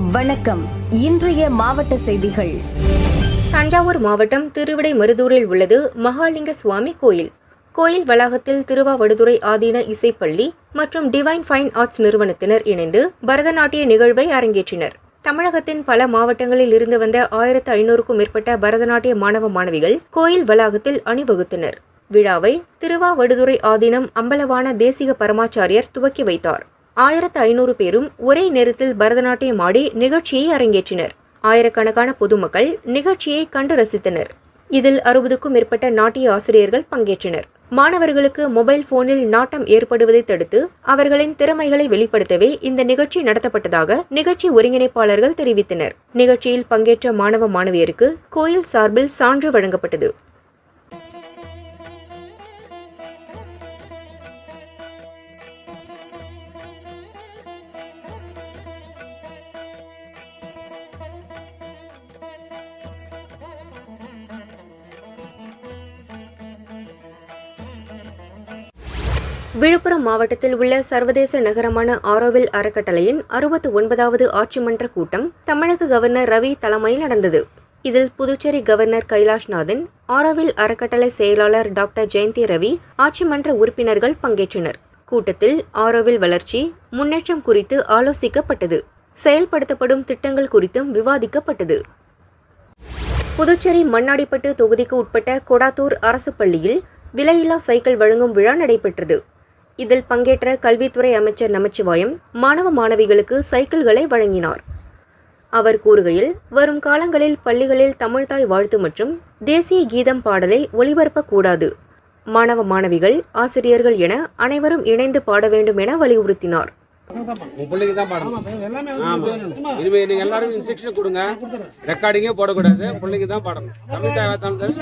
வணக்கம். இன்றைய மாவட்ட செய்திகள். தஞ்சாவூர் மாவட்டம் திருவிடை மருதூரில் உள்ளது மகாலிங்க சுவாமி கோயில். கோயில் வளாகத்தில் திருவாவடுதுறை ஆதீன இசைப்பள்ளி மற்றும் டிவைன் ஃபைன் ஆர்ட்ஸ் நிறுவனத்தினர் இணைந்து பரதநாட்டிய நிகழ்வை அரங்கேற்றினர். தமிழகத்தின் பல மாவட்டங்களில் இருந்து வந்த ஆயிரத்து ஐநூறுக்கும் மேற்பட்ட பரதநாட்டிய மாணவ மாணவிகள் கோயில் வளாகத்தில் அணிவகுத்தனர். விழாவை திருவாவடுதுறை ஆதீனம் அம்பலவான தேசிக பரமாச்சாரியர் துவக்கி வைத்தார். ஆயிரத்து ஐநூறு பேரும் ஒரே நேரத்தில் பரதநாட்டியம் ஆடி நிகழ்ச்சியை அரங்கேற்றினர். ஆயிரக்கணக்கான பொதுமக்கள் நிகழ்ச்சியை கண்டு ரசித்தனர். இதில் அறுபதுக்கும் மேற்பட்ட நாட்டிய ஆசிரியர்கள் பங்கேற்றனர். மாணவர்களுக்கு மொபைல் போனில் நாட்டம் ஏற்படுவதை தடுத்து அவர்களின் திறமைகளை வெளிப்படுத்தவே இந்த நிகழ்ச்சி நடத்தப்பட்டதாக நிகழ்ச்சி ஒருங்கிணைப்பாளர்கள் தெரிவித்தனர். நிகழ்ச்சியில் பங்கேற்ற மாணவ மாணவியருக்கு கோயில் சார்பில் சான்று வழங்கப்பட்டது. விழுப்புரம் மாவட்டத்தில் உள்ள சர்வதேச நகரமான ஆரோவில் அறக்கட்டளையின் அறுபத்து ஒன்பதாவது ஆட்சி மன்ற கூட்டம் தமிழக கவர்னர் ரவி தலைமையில் நடந்தது. இதில் புதுச்சேரி கவர்னர் கைலாஷ்நாதன் ஆரோவில் அறக்கட்டளை செயலாளர் டாக்டர் ஜெயந்தி ரவி ஆட்சி மன்ற உறுப்பினர்கள் பங்கேற்றனர். கூட்டத்தில் ஆரோவில் வளர்ச்சி முன்னேற்றம் குறித்து ஆலோசிக்கப்பட்டது. செயல்படுத்தப்படும் திட்டங்கள் குறித்தும் விவாதிக்கப்பட்டது. புதுச்சேரி மண்ணாடிப்பட்டு தொகுதிக்கு உட்பட்ட கொடாத்தூர் அரசு பள்ளியில் விலையில்லா சைக்கிள் வழங்கும் விழா நடைபெற்றது. இதில் பங்கேற்ற கல்வித்துறை அமைச்சர் நமச்சிவாயம் மாணவ மாணவிகளுக்கு சைக்கிள்களை வழங்கினார். அவர் கூறுகையில் வரும் காலங்களில் பள்ளிகளில் தமிழ்தாய் வாழ்த்து மற்றும் தேசிய கீதம் பாடலை ஒளிபரப்பக்கூடாது. மாணவ மாணவிகள் ஆசிரியர்கள் என அனைவரும் இணைந்து பாட வேண்டும் என வலியுறுத்தினார். பிள்ளைக்கு தான் பாடணும் ஆமா இனிமே நீங்க எல்லாரும் இன்ஸ்ட்ரக்ஷன் கொடுங்க. ரெக்கார்டிங்கே போடக்கூடாது. பிள்ளைக்கு தான் பாடணும். தமிழ் தாய் தமிழ்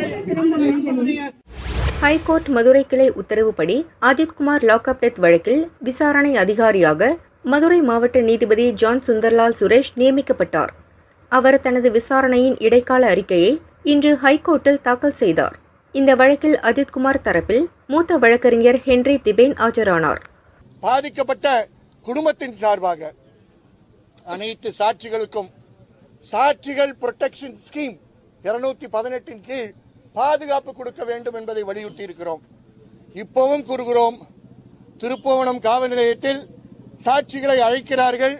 ஹைகோர்ட் மதுரை கிளை உத்தரவுப்படி அஜித்குமார் லாக்அப் டெத் வழக்கில் விசாரணை அதிகாரியாக மதுரை மாவட்ட நீதிபதி ஜான் சுந்தர்லால் சுரேஷ் நியமிக்கப்பட்டார். அவர் தனது விசாரணையின் இடைக்கால அறிக்கையை இன்று ஹைகோர்ட்டில் தாக்கல் செய்தார். இந்த வழக்கில் அஜித்குமார் தரப்பில் மூத்த வழக்கறிஞர் ஹென்றி திபேன் ஆஜரானார். பாதிக்கப்பட்ட குடும்பத்தின் சார்பாக அனைத்து சாட்சிகளுக்கும் சாட்சிகள் புரொடெக்ஷன் ஸ்கீம் இருநூத்தி பதினெட்டின் கீழ் பாதுகாப்பு கொடுக்க வேண்டும் என்பதை வலியுறுத்தி இருக்கிறோம் இப்பவும் கூறுகிறோம் திருப்புவனம் காவல் நிலையத்தில் சாட்சிகளை அழைக்கிறார்கள்.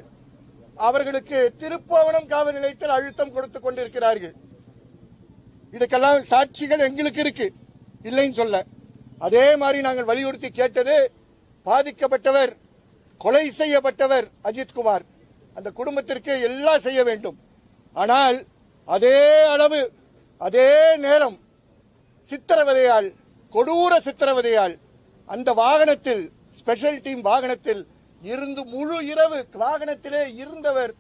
அவர்களுக்கு திருப்புவனம் காவல் நிலையத்தில் அழுத்தம் கொடுத்துக் கொண்டிருக்கிறார்கள். இதுக்கெல்லாம் சாட்சிகள் எங்களுக்கு இருக்கு. இல்லைன்னு சொல்ல. அதே மாதிரி நாங்கள் வலியுறுத்தி கேட்டது பாதிக்கப்பட்டவர் கொலை செய்யப்பட்டவர் அஜித்குமார் அந்த குடும்பத்திற்கு எல்லாம் செய்ய வேண்டும். ஆனால் அதே அளவு அதே நேரம் சித்திரவதையால் கொடூர சித்திரவதையால் அந்த வாகனத்தில் ஸ்பெஷல் டீம் வாகனத்தில் இருந்து முழு இரவு வாகனத்திலே இருந்தவர்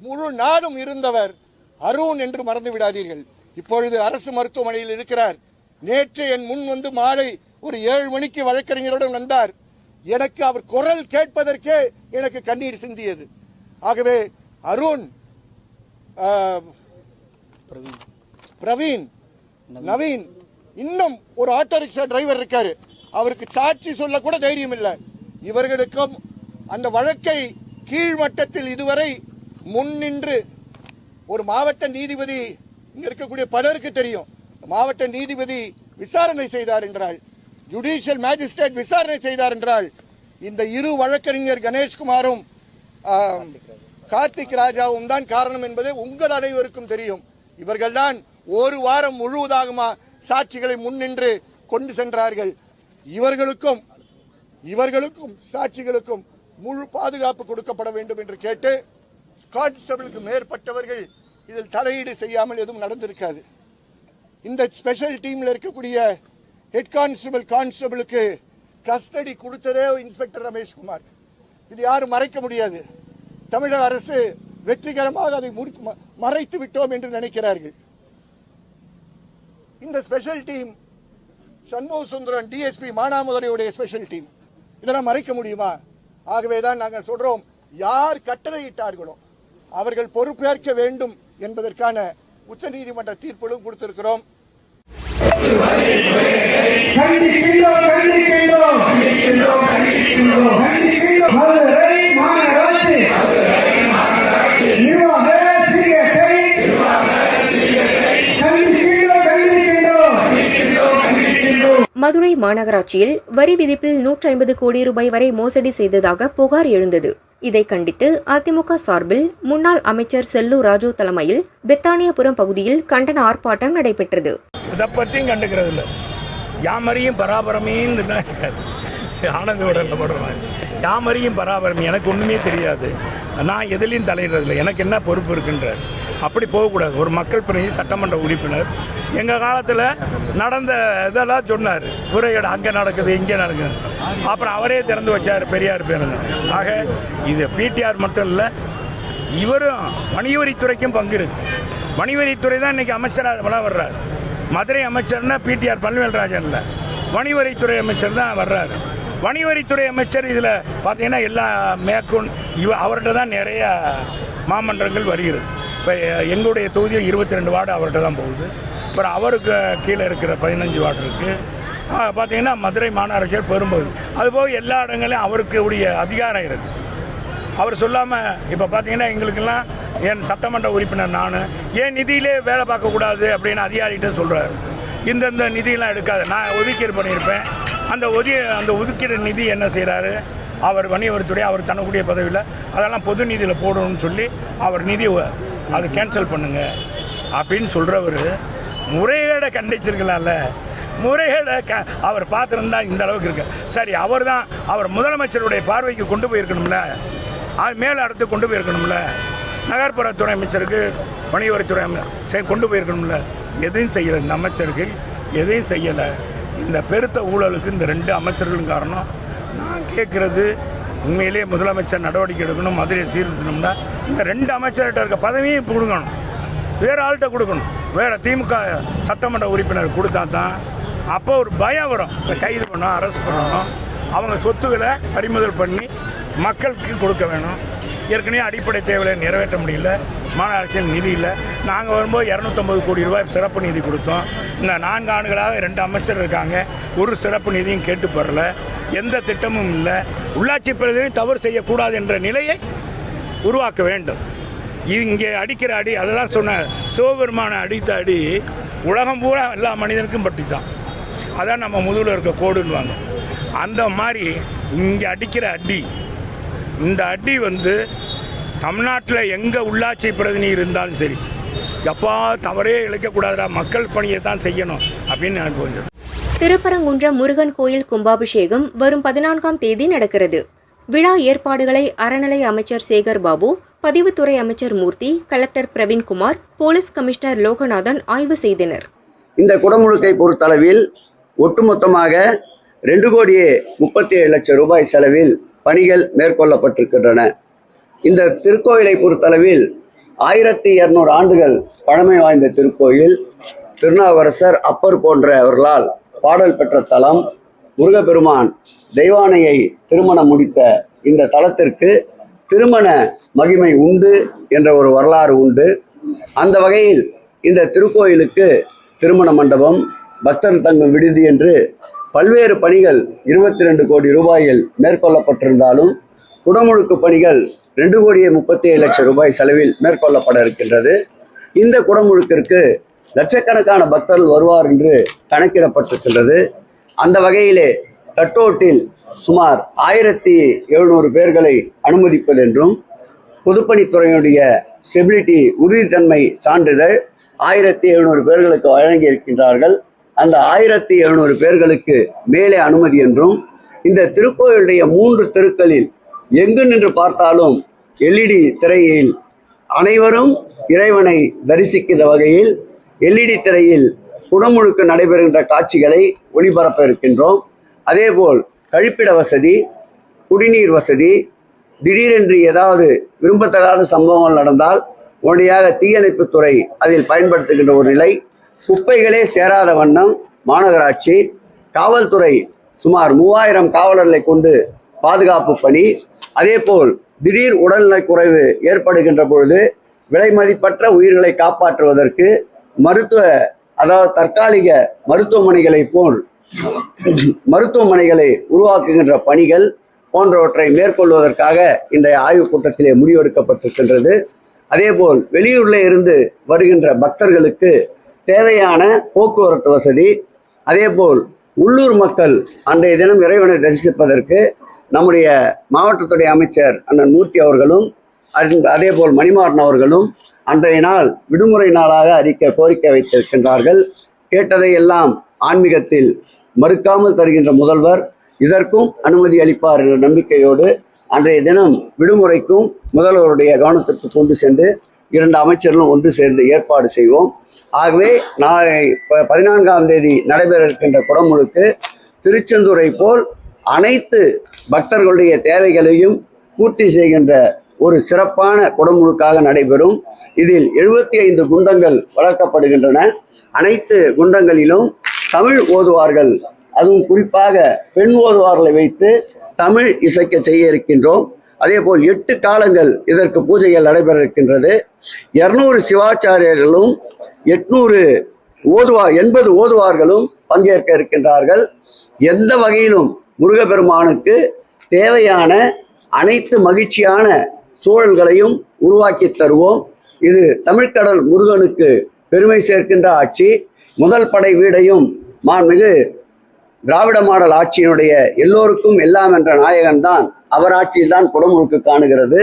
முழு நாடும் இருந்தவர் அருண் என்று மறந்து விடாதீர்கள். இப்பொழுது அரசு மருத்துவமனையில் இருக்கிறார். நேற்று என் முன் வந்து மாலை ஒரு ஏழு மணிக்கு வழக்கறிஞருடன் வந்தார். எனக்கு அவர் குரல் கேட்பதற்கே எனக்கு கண்ணீர் சிந்தியது. ஆகவே அருண் பிரவீன். நவீன். இன்னும் ஒரு ஆட்டோ ரிக்ஷா டிரைவர் இருக்காரு. அவருக்கு சாட்சி சொல்ல கூட தைரியம் இல்லை. இவர்களுக்கும் அந்த வழக்கை கீழ்மட்டத்தில் இதுவரை முன்னின்று ஒரு மாவட்ட நீதிபதி இங்க இருக்கக்கூடிய பலருக்கு தெரியும். மாவட்ட நீதிபதி விசாரணை செய்தார் என்றால் ஜுடிஷியல் மேஜிஸ்ட்ரேட் விசாரணை செய்தார் என்றால் இந்த இரு வழக்கறிஞர் கணேஷ்குமாரும் கார்த்திக் ராஜாவும் தான் காரணம் என்பது உங்கள் அனைவருக்கும் தெரியும். இவர்கள்தான் ஒரு வாரம் முழுவதாகுமா சாட்சிகளை முன்னின்று கொண்டு சென்றார்கள். இவர்களுக்கும் இவர்களுக்கும் சாட்சிகளுக்கும் முழு பாதுகாப்பு கொடுக்கப்பட வேண்டும் என்று கேட்டு கான்ஸ்டபிளுக்கு மேற்பட்டவர்கள் இதில் தலையீடு செய்யாமல் எதுவும் நடந்திருக்காது. இந்த ஸ்பெஷல் டீம்ல இருக்கக்கூடிய ஹெட் கான்ஸ்டபிள் கான்ஸ்டபிளுக்கு கஸ்டடி கொடுத்ததே இன்ஸ்பெக்டர் ரமேஷ்குமார் இது யாரும் மறைக்க முடியாது. தமிழக அரசு வெற்றிகரமாக அதை முடித்து ம- மறைத்து விட்டோம் என்று நினைக்கிறார்கள். இந்த special team Shanmuga Sundaran DSP மானாமதுரையுடைய special team இதெல்லாம் மறைக்க முடியுமா? ஆகவே தான் நாங்கள் சொல்றோம் யார் கட்டளையிட்டார்களோ அவர்கள் பொறுப்பேற்க வேண்டும் என்பதற்கான உச்சநீதிமன்ற தீர்ப்பிலும் கொடுத்திருக்கிறோம். மதுரை மாநகராட்சியில் வரி விதிப்பில் நூற்றி ஐம்பது கோடி ரூபாய் வரை மோசடி செய்ததாக புகார் எழுந்தது. இதை கண்டித்து அதிமுக சார்பில் முன்னாள் அமைச்சர் செல்லு ராஜு தலைமையில் பெத்தானியபுரம் பகுதியில் கண்டன ஆர்ப்பாட்டம் நடைபெற்றது. யாமறியும் பராபரமேன்னு கண்டுக்கிறது ஆனந்த போடுற மாதிரி. யாமரியும் பராபரம் எனக்கு ஒன்றுமே தெரியாது. நான் எதுலேயும் தலையிடுறதில்லை. எனக்கு என்ன பொறுப்பு இருக்குன்ற அப்படி போகக்கூடாது. ஒரு மக்கள் பிரதி சட்டமன்ற உறுப்பினர். எங்கள் காலத்தில் நடந்த இதெல்லாம் சொன்னார். உரையீடு அங்கே நடக்குது இங்கே நடக்குது. அப்புறம் அவரே திறந்து வச்சார் பெரியார் பேருந்து ஆக இது பிடிஆர் மட்டும் இல்லை இவரும் வணிகவரித்துறைக்கும் பங்கு இருக்கு. வணிகவரித்துறை தான் இன்னைக்கு அமைச்சராக வள மதுரை அமைச்சர்னா பிடிஆர் பன்வேல்ராஜன் இல்லை வணிகவரித்துறை அமைச்சர் தான் வர்றாரு. வணிகவரித்துறை அமைச்சர் இதில் பார்த்தீங்கன்னா எல்லா மேற்கொண்டு இவ அவர்கிட்ட தான் நிறைய மாமன்றங்கள் வருகிறது. இப்போ எங்களுடைய தொகுதியில் இருபத்தி ரெண்டு வார்டு அவர்கிட்ட தான் போகுது. அப்புறம் அவருக்கு கீழே இருக்கிற பதினஞ்சு வார்டு இருக்குது பார்த்தீங்கன்னா மதுரை மாநகராட்சியர் பெரும்பகுதி. அதுபோக எல்லா இடங்களையும் அவருக்கு உடைய அதிகாரம் இருக்குது அவர் சொல்லாமல் இப்போ பார்த்தீங்கன்னா எங்களுக்கெல்லாம் என் சட்டமன்ற உறுப்பினர் நான் ஏன் நிதியிலே வேலை பார்க்கக்கூடாது அப்படின்னு அதிகாரிகிட்ட சொல்கிறாரு இந்தந்த நிதியெல்லாம் எடுக்காது நான் ஒதுக்கீடு பண்ணியிருப்பேன். அந்த ஒதி அந்த ஒதுக்கீடு நிதி என்ன செய்கிறாரு அவர் வணிகவரித்துறை அவர் தனக்கூடிய பதவியில் அதெல்லாம் பொது நிதியில் போடணும்னு சொல்லி அவர் நிதி அது கேன்சல் பண்ணுங்க. அப்படின்னு சொல்கிறவர் முறைகேடை கண்டிச்சிருக்கலாம்ல. முறைகேடை க அவர் பார்த்துருந்தா இந்த அளவுக்கு இருக்கு. சரி அவர் தான் அவர் முதலமைச்சருடைய பார்வைக்கு கொண்டு போயிருக்கணும்ல. அது மேலே அடுத்து கொண்டு போயிருக்கணும்ல. நகர்ப்புறத்துறை அமைச்சருக்கு வணிகவரித்துறை அமைச்சர் கொண்டு போயிருக்கணும்ல. எதையும் செய்யலை. இந்த அமைச்சர்கள் எதையும் செய்யலை. இந்த பெருத்த ஊழலுக்கு இந்த ரெண்டு அமைச்சர்களும் காரணம். நான் கேட்குறது உண்மையிலேயே முதலமைச்சர் நடவடிக்கை எடுக்கணும் மதுரையை சீர்திருத்தணும்னா இந்த ரெண்டு அமைச்சர்கிட்ட இருக்க பதவியும் கொடுக்கணும். வேற ஆள்கிட்ட கொடுக்கணும். வேற திமுக சட்டமன்ற உறுப்பினர் கொடுத்தா தான் அப்போ ஒரு பயம் வரும். கைது பண்ணணும் அரெஸ்ட் பண்ணணும். அவங்க சொத்துக்களை பறிமுதல் பண்ணி மக்களுக்கு கொடுக்க வேணும். ஏற்கனவே அடிப்படை தேவையை நிறைவேற்ற முடியல. மாநகராட்சியில் நிதி இல்லை. நாங்கள் வரும்போது இரநூத்தம்பது கோடி ரூபாய் சிறப்பு நிதி கொடுத்தோம். இந்த நான்கு ஆண்டுகளாக ரெண்டு அமைச்சர் இருக்காங்க. ஒரு சிறப்பு நிதியும் கேட்டு பெறல. எந்த திட்டமும் இல்லை. உள்ளாட்சி பிரதிநிதி தவறு செய்யக்கூடாது என்ற நிலையை உருவாக்க வேண்டும். இங்கே அடிக்கிற அடி அதை தான் சொன்ன சிவபெருமான அடித்த அடி உலகம் பூரா எல்லா மனிதனுக்கும் பட்டுச்சான் அதான் நம்ம முதுகில் இருக்க கோடுன்னுவாங்க. அந்த மாதிரி இங்கே அடிக்கிற அடி இந்த அடி வந்து தமிழ்நாட்டில் எங்கே உள்ளாட்சி பிரதிநிதி இருந்தாலும் சரி எப்பா தவறே இழைக்கக்கூடாதுடா மக்கள் பணியை தான் செய்யணும் அப்படின்னு எனக்கு கொஞ்சம். திருப்பரங்குன்றம் முருகன் கோயில் கும்பாபிஷேகம் வரும் பதினான்காம் தேதி நடக்கிறது. விழா ஏற்பாடுகளை அறநிலை அமைச்சர் சேகர் பாபு பதிவுத்துறை அமைச்சர் Moorthy collector Praveenkumar police commissioner Loganathan ஆய்வு செய்தனர். இந்த குடமுழுக்கை பொறுத்தளவில் ஒட்டுமொத்தமாக ரெண்டு கோடியே முப்பத்தி ஏழு லட்சம் ரூபாய் செலவில் பணிகள் மேற்கொள்ளப்பட்டிருக்கின்றன. இந்த திருக்கோயிலை பொறுத்தளவில் ஆயிரத்தி இரநூறு ஆண்டுகள் பழமை வாய்ந்த திருக்கோயில் திருநாவுக்கரசர் அப்பர் போன்றவர்களால் பாடல் பெற்ற தலம் முருகப்பெருமான் தெய்வானையை திருமணம் முடித்த இந்த தலத்திற்கு திருமண மகிமை உண்டு என்ற ஒரு வரலாறு உண்டு. அந்த வகையில் இந்த திருக்கோயிலுக்கு திருமண மண்டபம் பக்தர் தங்கும் விடுதி என்று பல்வேறு பணிகள் இருபத்தி ரெண்டு கோடி ரூபாயில் மேற்கொள்ளப்பட்டிருந்தாலும் குடமுழுக்கு பணிகள் ரெண்டு கோடியே முப்பத்தி ஏழு லட்சம் ரூபாய் செலவில் மேற்கொள்ளப்பட இருக்கின்றது. இந்த குடமுழுக்கிற்கு லட்சக்கணக்கான பக்தர்கள் வருவார் என்று கணக்கிடப்பட்டிருக்கின்றது. அந்த வகையிலே தட்டோட்டில் சுமார் ஆயிரத்தி எழுநூறு பேர்களை அனுமதிப்பதென்றும் பொதுப்பணித்துறையுடைய ஸ்டெபிலிட்டி உறுதித்தன்மை சான்றிதழ் ஆயிரத்தி எழுநூறு பேர்களுக்கு வழங்கி இருக்கின்றார்கள் அந்த ஆயிரத்தி எழுநூறு பேர்களுக்கு மேலே அனுமதி என்றும் இந்த திருக்கோயிலுடைய மூன்று தெருக்களில் எங்கு நின்று பார்த்தாலும் எல்இடி திரையில் அனைவரும் இறைவனை தரிசிக்கின்ற வகையில் எல்இடி திரையில் குடமுழுக்கு நடைபெறுகின்ற காட்சிகளை ஒளிபரப்ப இருக்கின்றோம். அதேபோல் கழிப்பிட வசதி குடிநீர் வசதி திடீரென்று ஏதாவது விரும்பத்தகாத சம்பவங்கள் நடந்தால் உடனடியாக தீயணைப்புத்துறை அதில் பயன்படுத்துகின்ற ஒரு நிலை. குப்பைகளே சேராத வண்ணம் மாநகராட்சி. காவல்துறை சுமார் மூவாயிரம் காவலர்களை கொண்டு பாதுகாப்பு பணி. அதேபோல் திடீர் உடல்நலக் குறைவு ஏற்படுகின்ற பொழுது விலை மதிப்பற்ற உயிர்களை காப்பாற்றுவதற்கு மருத்துவ அதாவது தற்காலிக மருத்துவமனைகளை போல் மருத்துவமனைகளை உருவாக்குகின்ற பணிகள் போன்றவற்றை மேற்கொள்வதற்காக இன்றைய ஆய்வுக் கூட்டத்திலே முடிவெடுக்கப்பட்டிருக்கின்றது அதேபோல் வெளியூரில் இருந்து வருகின்ற பக்தர்களுக்கு தேவையான போக்குவரத்து வசதி. அதேபோல் உள்ளூர் மக்கள் அன்றைய தினம் இறைவனை தரிசிப்பதற்கு நம்முடைய மாவட்டத்துடைய அமைச்சர் அண்ணன் மூர்த்தி அவர்களும் அதே- போல் மணிமாறன் அவர்களும் அன்றைய நாள் விடுமுறை நாளாக அறிக்கை கோரிக்கை வைத்திருக்கின்றார்கள். கேட்டதை எல்லாம் ஆன்மீகத்தில் மறுக்காமல் தருகின்ற முதல்வர். இதற்கும் அனுமதி அளிப்பார் என்ற நம்பிக்கையோடு அன்றைய தினம் விடுமுறைக்கும் முதல்வருடைய கவனத்திற்கு கொண்டு சென்று இரண்டு அமைச்சர்களும் ஒன்று சேர்ந்து ஏற்பாடு செய்வோம். ஆகவே நாளை ப- பதினான்காம் தேதி நடைபெற இருக்கின்ற குடமுழுக்கு திருச்செந்தூரை போல் அனைத்து பக்தர்களுடைய தேவைகளையும் பூர்த்தி செய்கின்ற ஒரு சிறப்பான குடமுழுக்காக நடைபெறும். இதில் எழுபத்தி ஐந்து குண்டங்கள் வளர்க்கப்படுகின்றன. அனைத்து குண்டங்களிலும் தமிழ் ஓதுவார்கள். அதுவும் குறிப்பாக பெண் ஓதுவார்களை வைத்து தமிழ் இசைக்க செய்ய இருக்கின்றோம். அதே போல் எட்டு காலங்கள் இதற்கு பூஜைகள் நடைபெற இருக்கின்றது. இருநூறு சிவாச்சாரியர்களும் எட்நூறு ஓதுவா எண்பது ஓதுவார்களும் பங்கேற்க இருக்கின்றார்கள். எந்த வகையிலும் முருகப்பெருமானுக்கு தேவையான அனைத்து மகிழ்ச்சியான சூழல்களையும் உருவாக்கி தருவோம். இது தமிழ்கடல் முருகனுக்கு பெருமை சேர்க்கின்ற ஆட்சி. முதல் படை வீடையும் மாண்புமிகு திராவிட மாடல் ஆட்சியினுடைய எல்லோருக்கும் எல்லாம் என்ற நாயகன்தான் அவர் ஆட்சியில்தான் குடமுழுக்கு காணுகிறது.